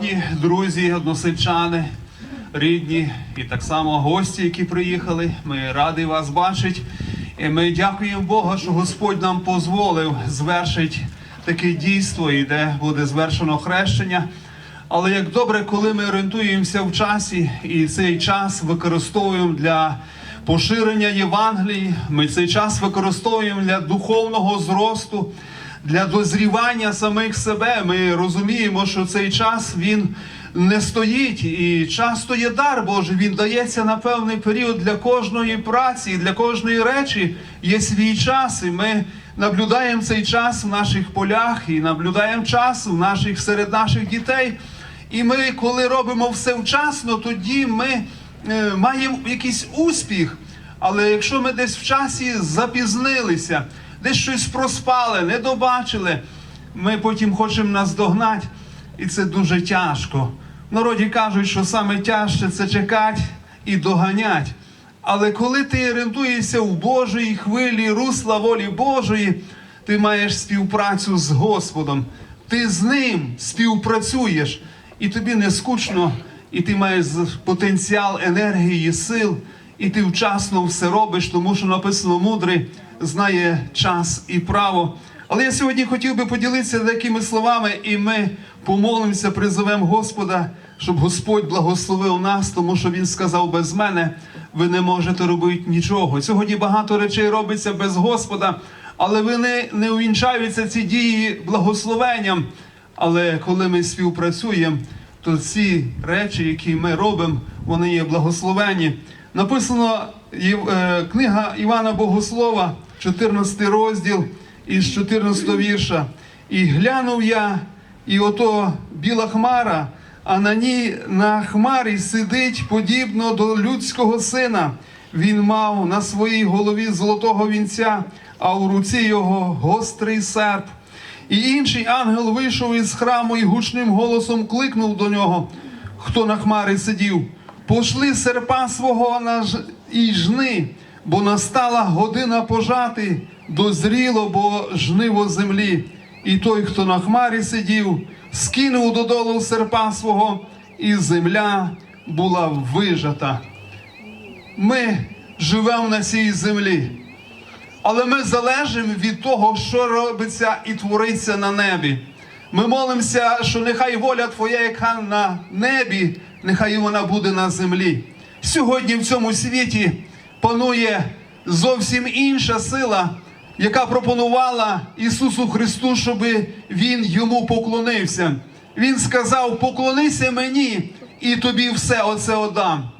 Шановні друзі, односельчани, рідні і так само гості, які приїхали. Ми раді вас бачити. І ми дякуємо Богу, що Господь нам дозволив звершити таке дійство, і де буде звершено хрещення. Але як добре, коли ми орієнтуємося в часі і цей час використовуємо для поширення Євангелії, ми цей час використовуємо для духовного зросту, для дозрівання самих себе. Ми розуміємо, що цей час він не стоїть, і часто є дар Божий. Він дається на певний період для кожної праці, для кожної речі є свій час, і ми наблюдаємо цей час в наших полях і наблюдаємо час в наших серед наших дітей. І ми, коли робимо все вчасно, тоді ми е, маємо якийсь успіх. Але якщо ми десь в часі запізнилися, десь щось проспали, не добачили, ми потім хочемо наздогнати, і це дуже тяжко. В народі кажуть, що саме тяжче це чекати і доганять. Але коли ти орієнтуєшся в Божої хвилі, русла волі Божої, ти маєш співпрацю з Господом, ти з ним співпрацюєш, і тобі не скучно, і ти маєш потенціал енергії, сил, і ти вчасно все робиш, тому що написано мудрий знає час і право. Але я сьогодні хотів би поділитися такими словами, і ми помолимося, призовемо Господа, щоб Господь благословив нас, тому що Він сказав без мене, ви не можете робити нічого. Сьогодні багато речей робиться без Господа, але вони не увінчаються ці дії благословенням. Але коли ми співпрацюємо, то ці речі, які ми робимо, вони є благословенні. Написано е, книга Івана Богослова, 14 розділ із 14 вірша. І глянув я, і ото біла хмара, а на ній на хмарі сидить подібно до людського сина. Він мав на своїй голові золотого вінця, а у руці його гострий серп. І інший ангел вийшов із храму і гучним голосом кликнув до нього, хто на хмарі сидів. Пошли серпа свого і жни, бо настала година пожати, дозріло, бо жниво землі. І той, хто на хмарі сидів, скинув додолу серпа свого, і земля була вижата. Ми живемо на цій землі. Але ми залежимо від того, що робиться і твориться на небі. Ми молимося, що нехай воля Твоя, яка на небі, нехай вона буде на землі. Сьогодні в цьому світі панує зовсім інша сила, яка пропонувала Ісусу Христу, щоб Він йому поклонився. Він сказав: поклонися мені, і тобі все оце отдам.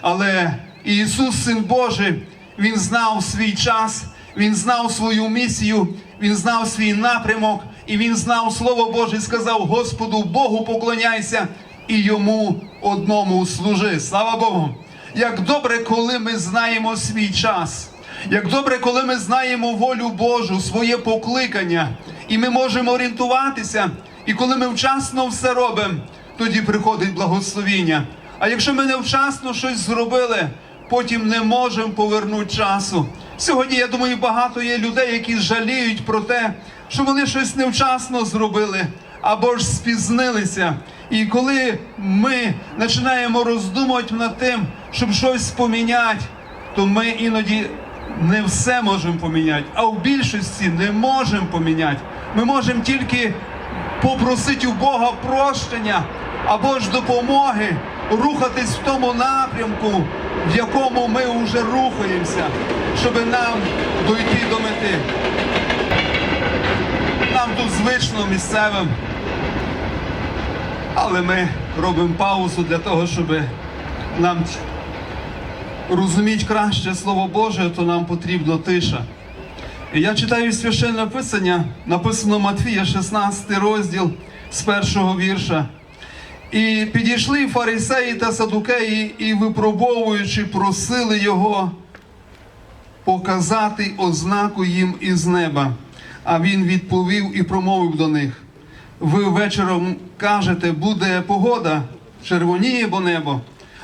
Але Ісус, Син Божий, Він знав свій час, Він знав свою місію, Він знав свій напрямок, і Він знав Слово Боже і сказав: Господу Богу поклоняйся і йому одному служи. Слава Богу! Як добре, коли ми знаємо свій час. Як добре, коли ми знаємо волю Божу, своє покликання, і ми можемо орієнтуватися, і коли ми вчасно все робимо, тоді приходить благословіння. А якщо ми невчасно щось зробили, потім не можемо повернути часу. Сьогодні, я думаю, багато є людей, які жаліють про те, що вони щось невчасно зробили або ж спізнилися. І коли ми починаємо роздумувати над тим, щоб щось поміняти, то ми іноді не все можемо поміняти, а в більшості не можемо поміняти. Ми можемо тільки попросити у Бога прощення або ж допомоги рухатись в тому напрямку, в якому ми вже рухаємося, щоб нам дойти до мети. Нам тут звично місцевим, але ми робимо паузу для того, щоб нам розуміти краще Слово Боже, то нам потрібна тиша. І я читаю священне писання, написано Матфія, 16 розділ з першого вірша. І підійшли фарисеї та садукеї, і випробовуючи, просили його показати ознаку їм із неба. А він відповів і промовив до них: ви вечором кажете, буде погода, червоніє бо небо,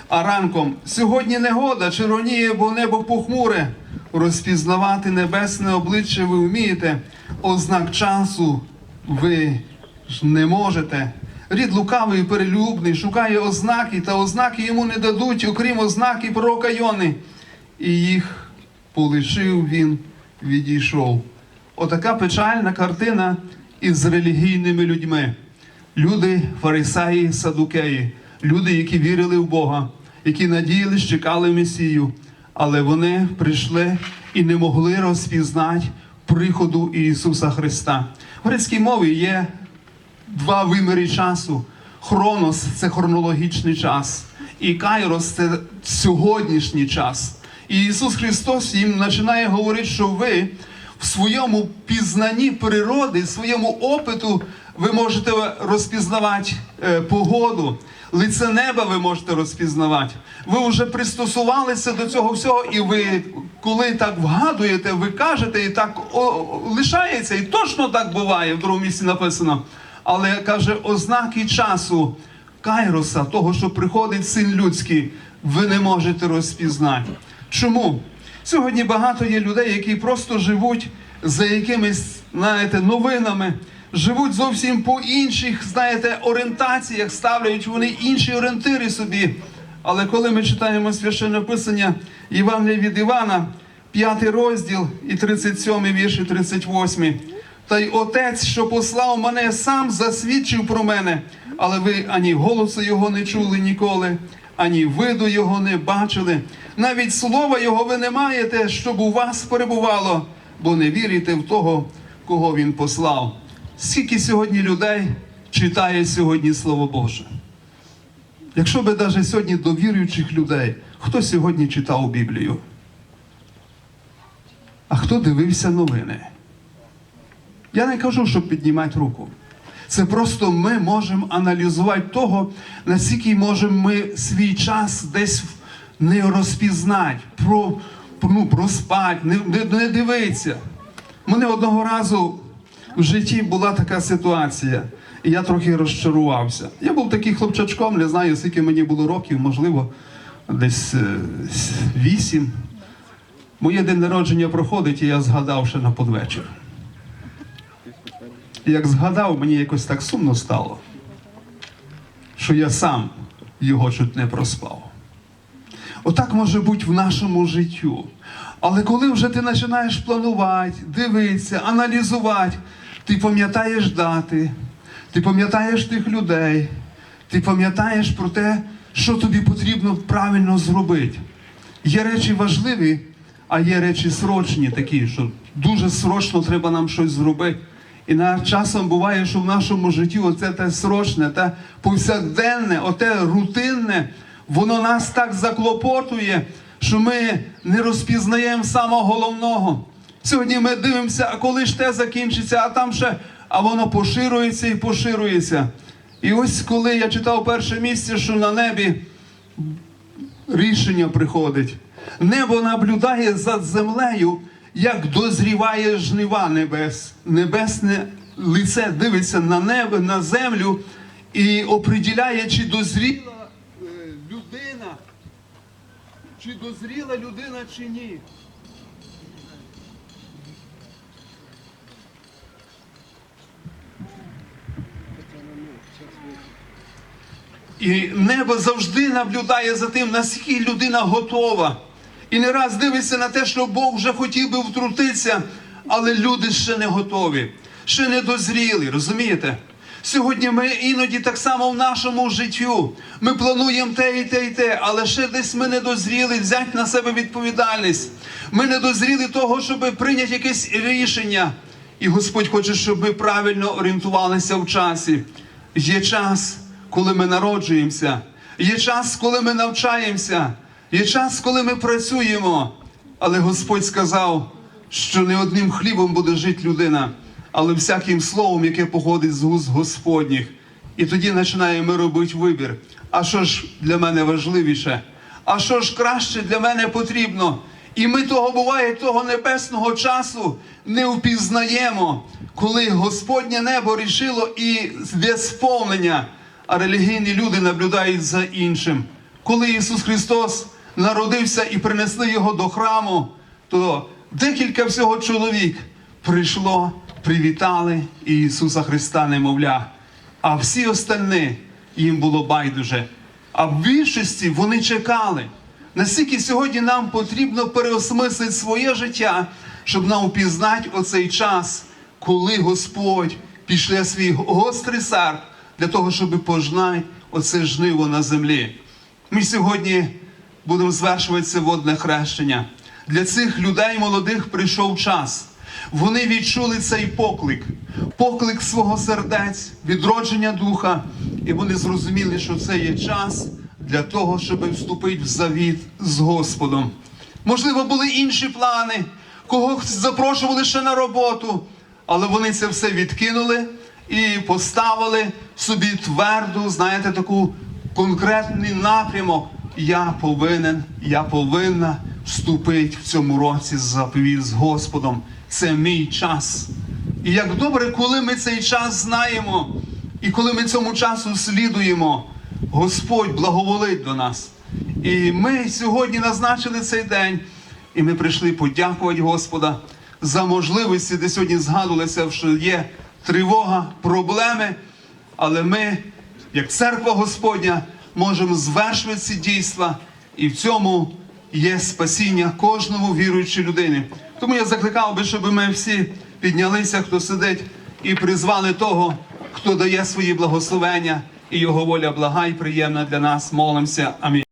а ранком сьогодні негода, червоніє, бо небо похмуре. Розпізнавати небесне обличчя ви вмієте, ознак часу ви ж не можете. Рід лукавий і перелюбний, шукає ознаки, та ознаки йому не дадуть, окрім ознаки пророка Йони. І їх полишив він, відійшов. Отака печальна картина із релігійними людьми. Люди, фарисеї, садукеї, люди, які вірили в Бога, які надіялись, чекали Месію, але вони прийшли і не могли розпізнати приходу Ісуса Христа. В грецькій мові є два виміри часу. Хронос це хронологічний час, і Кайрос це сьогоднішній час. І Ісус Христос їм починає говорити, що ви в своєму пізнанні природи, своєму опиту, ви можете розпізнавати е, погоду. Лице неба ви можете розпізнавати. Ви вже пристосувалися до цього всього, і ви, коли так вгадуєте, ви кажете, і так лишається, і точно так буває, в другому місці написано. Але каже, ознаки часу Кайроса, того, що приходить син людський, ви не можете розпізнати. Чому? Сьогодні багато є людей, які просто живуть за якимись, знаєте, новинами, живуть зовсім по інших, знаєте, орієнтаціях, ставляють вони інші орієнтири собі. Але коли ми читаємо священне писання Євангелія від Івана, 5 розділ і 37 вірш і 38. Та й отець, що послав мене, сам засвідчив про мене, але ви ані голосу його не чули ніколи, ані виду його не бачили. Навіть слова його ви не маєте, щоб у вас перебувало, бо не вірите в того, кого він послав. Скільки сьогодні людей читає сьогодні Слово Боже? Якщо би навіть сьогодні до віруючих людей, хто сьогодні читав Біблію? А хто дивився новини? Я не кажу, щоб піднімати руку. Це просто ми можемо аналізувати того, наскільки можемо ми свій час десь не розпізнати, про, ну, проспати, не, не, не дивитися. Мене одного разу в житті була така ситуація, і я трохи розчарувався. Я був такий хлопчачком, не знаю, скільки мені було років, можливо, десь е, вісім. Моє день народження проходить, і я згадав ще на подвечір. Як згадав, мені якось так сумно стало, що я сам його чуть не проспав. Отак може бути в нашому життю. Але коли вже ти починаєш планувати, дивитися, аналізувати, ти пам'ятаєш дати, ти пам'ятаєш тих людей, ти пам'ятаєш про те, що тобі потрібно правильно зробити. Є речі важливі, а є речі срочні, такі, що дуже срочно треба нам щось зробити. І на часом буває, що в нашому житті оце те срочне, те повсякденне, оте рутинне, воно нас так заклопотує, що ми не розпізнаємо самого головного. Сьогодні ми дивимося, а коли ж те закінчиться, а там ще, а воно поширюється і поширюється. І ось коли я читав перше місце, що на небі рішення приходить. Небо наблюдає за землею, як дозріває жнива небес. Небесне лице дивиться на небо, на землю і оприділяє, чи дозріла е, людина, чи дозріла людина, чи ні. І небо завжди наблюдає за тим, наскільки людина готова. І не раз дивиться на те, що Бог вже хотів би втрутитися, але люди ще не готові, ще не дозріли, розумієте? Сьогодні ми іноді так само в нашому життю. Ми плануємо те і те, і те, але ще десь ми не дозріли взяти на себе відповідальність. Ми не дозріли того, щоб прийняти якесь рішення. І Господь хоче, щоб ми правильно орієнтувалися в часі. Є час, коли ми народжуємося, є час, коли ми навчаємося, є час, коли ми працюємо. Але Господь сказав, що не одним хлібом буде жити людина, але всяким словом, яке походить з густ Господніх. І тоді починаємо робити вибір. А що ж для мене важливіше? А що ж краще для мене потрібно? І ми того буває, того небесного часу не впізнаємо, коли Господнє небо рішило і для сповнення, а релігійні люди наблюдають за іншим. Коли Ісус Христос народився і принесли його до храму, то декілька всього чоловік прийшло, привітали Ісуса Христа, немовля. А всі остальні їм було байдуже. А в більшості вони чекали. Наскільки сьогодні нам потрібно переосмислити своє життя, щоб нам упізнати оцей час, коли Господь пішле свій гострий сарп для того, щоб пожнати оце жниво на землі. Ми сьогодні будемо звершувати це водне хрещення. Для цих людей молодих прийшов час. Вони відчули цей поклик, поклик свого сердець, відродження духа, і вони зрозуміли, що це є час для того, щоб вступити в завіт з Господом. Можливо, були інші плани, когось запрошували ще на роботу, але вони це все відкинули і поставили собі тверду, знаєте, таку конкретний напрямок. Я повинен, я повинна вступити в цьому році заповіт з Господом. Це мій час. І як добре, коли ми цей час знаємо, і коли ми цьому часу слідуємо, Господь благоволить до нас. І ми сьогодні назначили цей день, і ми прийшли подякувати Господа за можливості, де сьогодні згадувалося, що є тривога, проблеми. Але ми, як церква Господня, можемо звершувати ці дійства, і в цьому є спасіння кожному віруючій людині. Тому я закликав би, щоб ми всі піднялися, хто сидить, і призвали того, хто дає свої благословення, і його воля блага і приємна для нас. Молимося. Амінь.